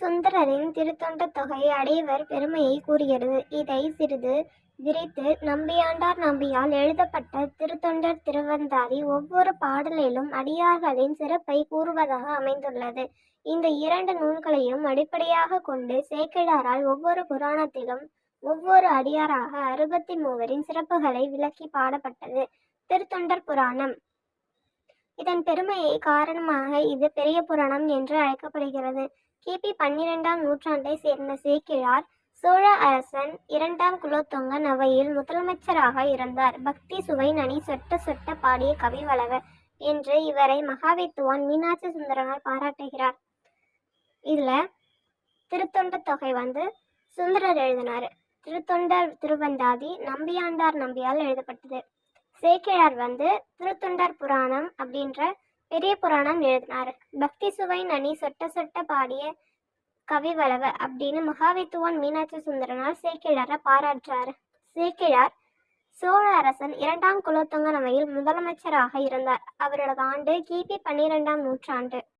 சுந்தரரின் திருத்தொண்ட தொகை அடைவர் பெருமையை கூறுகிறது. இதை சிறிது விரித்து நம்பியாண்டார் நம்பியால் எழுதப்பட்ட திருத்தொண்டர் திருவந்தாதி ஒவ்வொரு பாடலிலும் அடியார்களின் சிறப்பை கூறுவதாக அமைந்துள்ளது. இந்த இரண்டு நூல்களையும் அடிப்படையாக கொண்டு சேக்கிழாரால் ஒவ்வொரு புராணத்திலும் ஒவ்வொரு அடியாராக அறுபத்தி மூவரின் சிறப்புகளை விளக்கி பாடப்பட்டது. திருத்தொண்டர் புராணம். இதன் பெருமையை காரணமாக இது பெரிய புராணம் என்று அழைக்கப்படுகிறது. கிபி பன்னிரெண்டாம் நூற்றாண்டை சேர்ந்த சேக்கிழார் சோழ அரசன் இரண்டாம் குலோத்துங்கன் அவையில் முதலமைச்சராக இருந்தார். பக்தி சுவை நனி சொட்ட சொட்ட பாடிய கவிவளவர் என்று இவரை மகாவித்துவான் மீனாட்சி சுந்தரனார் பாராட்டுகிறார். இதுல திருத்தொண்ட தொகை வந்து சுந்தரர் எழுதினார். திருத்தொண்டர் திருவந்தாதி நம்பியாண்டார் நம்பியால் எழுதப்பட்டது. சேக்கிழார் வந்து திருத்தொண்டர் புராணம் அப்படின்ற பெரிய புராணம் எழுதினார். பக்தி சுவை நனி சொட்ட சொட்ட பாடிய கவிவளவ அப்படின்னு மகாவித்துவான் மீனாட்சி சுந்தரனார் சேக்கிழாரை பாராட்டுறாரு. சேக்கிழார் சோழ அரசன் இரண்டாம் குலோத்துங்கன் நவையில் முதலமைச்சராக இருந்தார். அவரோட ஆண்டு கிபி பன்னிரெண்டாம் நூற்றாண்டு.